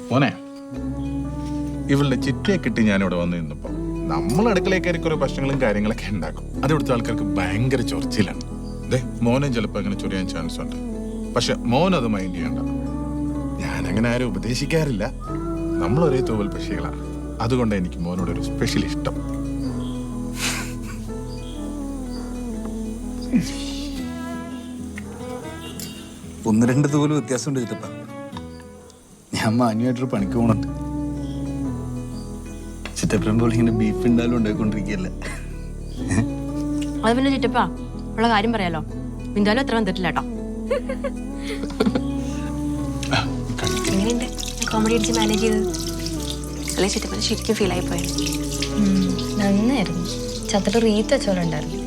മോനെ ഇവളുടെ ചിറ്റയെ കിട്ടി ഞാനിവിടെ വന്നു നിന്നപ്പോ നമ്മൾ കയറി കുറെ ഭക്ഷണങ്ങളും കാര്യങ്ങളൊക്കെ ഉണ്ടാക്കും. അത് ഇവിടുത്തെ ആൾക്കാർക്ക് ഭയങ്കര ചൊറിച്ചിലാണ്. അതെ മോനും ചിലപ്പോൾ അങ്ങനെ ചൊറിയാൻ ചാൻസ് ഉണ്ട്. പക്ഷെ മോൻ അത് മൈൻഡ് ചെയ്യണ്ട. ഞാനങ്ങനെ ആരും ഉപദേശിക്കാറില്ല. നമ്മൾ ഒരേ തൂവൽ പക്ഷികളാണ് അതുകൊണ്ട് എനിക്ക് മോനോട് ഒരു സ്പെഷ്യൽ ഇഷ്ടം. ഒന്ന് രണ്ട് തൂൽ വ്യത്യാസമുണ്ട് ചിറ്റപ്പ. ഞാൻ മാന്യമായിട്ടൊരു പണിക്ക് പോണുണ്ട് ചിറ്റപ്പുറം പോലെ ഇങ്ങനെ ബീഫ് ഉണ്ടാലും ഉണ്ടായിക്കൊണ്ടിരിക്കുകയല്ല അത് പിന്നെ ചിറ്റപ്പാ ഉള്ള കാര്യം പറയാലോ. ബിന്ദുവാലും അത്ര വന്നിട്ടില്ല കേട്ടോ. എങ്ങനെയുണ്ട്? കോമഡി അടിച്ച് മാനേജ് ചെയ്തത്? അല്ലെ ചിറ്റപ്പൻ ശരിക്കും ഫീൽ ആയി പോയത് നന്നായിരുന്നു. ചത്തിട്ട് റീത്ത് വെച്ചോലുണ്ടായിരുന്നു